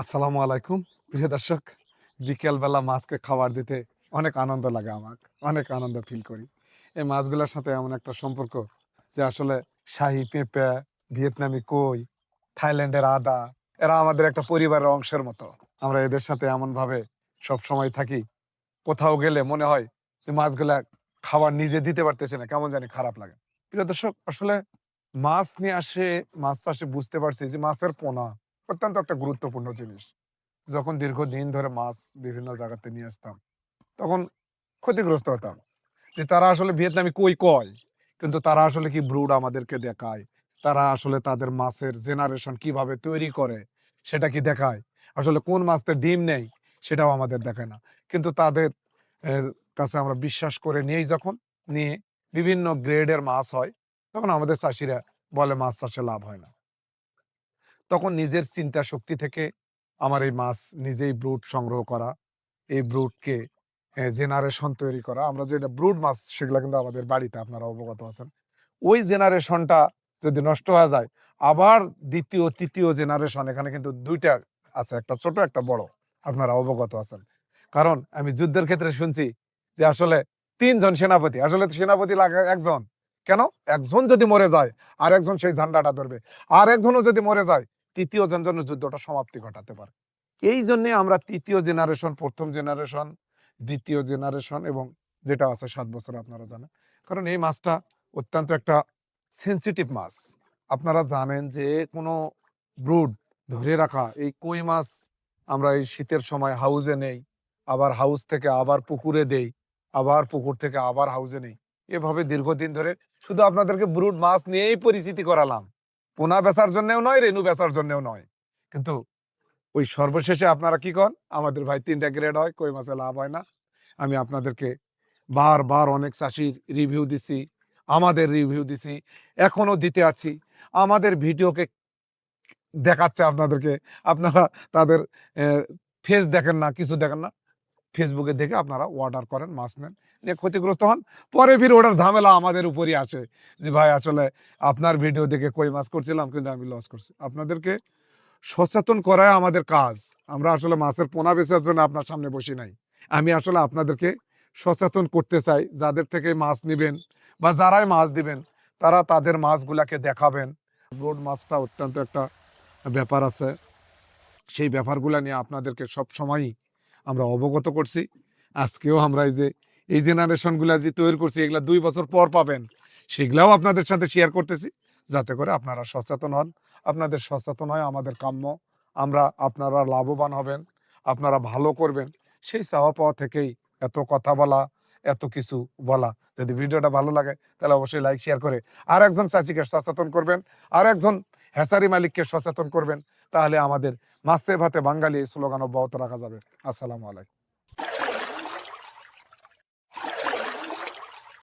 আসসালামু আলাইকুম, প্রিয় দর্শক। বিকেলবেলা মাছকে খাবার দিতে অনেক আনন্দ লাগে আমার অনেক আনন্দ ফিল করি। এই মাছগুলোর সাথে এমন একটা সম্পর্ক যে আসলে শাহি, পেঁপে, ভিয়েতনামি কই, থাইল্যান্ডের আদা, এরা আমাদের একটা পরিবারের অংশের মতো। আমরা এদের সাথে এমনভাবে সব সময় থাকি। কোথাও গেলে মনে হয় যে মাছগুলা খাবার নিজে দিতে পারতেছে না, কেমন জানি খারাপ লাগে। প্রিয় দর্শক, আসলে মাছ নিয়ে আসে, মাছ চাষে বুঝতে পারছি যে মাছের পোনা অত্যন্ত একটা গুরুত্বপূর্ণ জিনিস। যখন দীর্ঘদিন ধরে মাছ বিভিন্ন জায়গাতে নিয়ে আসতাম, তখন ক্ষতিগ্রস্ত হতাম। যে তারা আসলে ভিয়েতনামি কই কয়? কিন্তু তারা আসলে কি ব্রুড আমাদেরকে দেখায়? তারা আসলে তাদের মাছের জেনারেশন কীভাবে তৈরি করে? সেটা কি দেখায়? আসলে কোন মাছতে ডিম নেই? সেটাও আমাদের দেখায় না। কিন্তু তাদের কাছে আমরা বিশ্বাস করে নিয়েই যখন, নিয়ে বিভিন্ন গ্রেডের মাছ হয়, তখন আমাদের চাষিরা বলে মাছ চাষে লাভ হয় না। তখন নিজের চিন্তা শক্তি থেকে আমার এই মাছ নিজেই ব্রুড সংগ্রহ করা, এই ব্রুডকে জেনারেশন তৈরি করা। আমরা যেটা ব্রুড মাছ, সেগুলো কিন্তু আমাদের বাড়িতে আপনারা অবগত আছেন। ওই জেনারেশনটা যদি নষ্ট হয়ে যায়, আবার দ্বিতীয়, তৃতীয় জেনারেশন, এখানে কিন্তু দুইটা আছে, একটা ছোট, একটা বড়, আপনারা অবগত আছেন। কারণ আমি যুদ্ধের ক্ষেত্রে শুনছি যে আসলে তিনজন সেনাপতি, আসলে সেনাপতি লাগে একজন। কেন? একজন যদি মরে যায় আর একজন সেই ঝান্ডাটা ধরবে। আর একজনও যদি মরে যায় তৃতীয় জন যেন যুদ্ধটা সমাপ্তি ঘটাতে পারে। এই জন্যে আমরা তৃতীয় জেনারেশন, প্রথম জেনারেশন, দ্বিতীয় জেনারেশন এবং যেটা আছে সাত বছর আপনারা জানেন। কারণ এই মাছটা অত্যন্ত একটা সেন্সিটিভ মাছ। আপনারা জানেন যে কোনো ব্রুড ধরে রাখা, এই কই মাছ আমরা এই শীতের সময় হাউজে নেই, আবার হাউস থেকে আবার পুকুরে দেই, আবার পুকুর থেকে আবার হাউজে নেই। এভাবে দীর্ঘদিন ধরে শুধু আপনাদেরকে ব্রুড মাছ নিয়েই পরিচিতি করালাম। পোনা বেচার জন্যও নয়, রেনু বেচার জন্যও নয়। কিন্তু ওই সর্বশেষে আপনারা কি কন? আমাদের ভাই তিনটা গ্রেড হয়, কই মাছে লাভ হয় না। আমি আপনাদেরকে বারবার অনেক চাষির রিভিউ দিছি, আমাদের রিভিউ দিছি, এখনও দিতে আছি। আমাদের ভিডিওকে দেখাচ্ছে আপনাদেরকে। আপনারা তাদের ফেস দেখেন না, কিছু দেখেন না। ফেসবুকে দেখে আপনারা অর্ডার করেন, মাছ নেন। নিয়ে ক্ষতিগ্রস্ত হন। পরে ফির ওটার ঝামেলা আমাদের উপরই আসে যে, ভাই, আসলে আপনার ভিডিও দেখে কই মাছ করছিলাম, কিন্তু আমি লস করছি। আপনাদেরকে সচেতন করাই আমাদের কাজ। আমরা আসলে মাছের পোনা বেচার জন্য আপনার সামনে বসি নাই। আমি আসলে আপনাদেরকে সচেতন করতে চাই। যাদের থেকে মাছ নেবেন বা যারাই মাছ দিবেন, তারা তাদের মাছগুলাকে দেখাবেন। ব্রোড মাছটা অত্যন্ত একটা ব্যাপার আছে। সেই ব্যাপারগুলো নিয়ে আপনাদেরকে সব সময়ই আমরা অবগত করছি। আজকেও আমরা এই যে, এই জেনারেশনগুলো যে তৈরি করছি, এগুলো দুই বছর পর পাবেন, সেগুলাও আপনাদের সাথে শেয়ার করতেছি। যাতে করে আপনারা সচেতন হন। আপনাদের সচেতন হয় আমাদের কাম্য, আমরা আপনারা লাভবান হবেন, আপনারা ভালো করবেন। সেই চাওয়া পাওয়া থেকেই এত কথা বলা, এত কিছু বলা। যদি ভিডিওটা ভালো লাগে, তাহলে অবশ্যই লাইক শেয়ার করে আর একজন চাচিকে সচেতন করবেন আর একজন হেসারি মালিককে সচেতন করবেন, তাহলে আমাদের মাসে ভাতে বাঙালি এই স্লোগান অব্যাহত রাখা যাবে। আসসালামু আলাইকুম।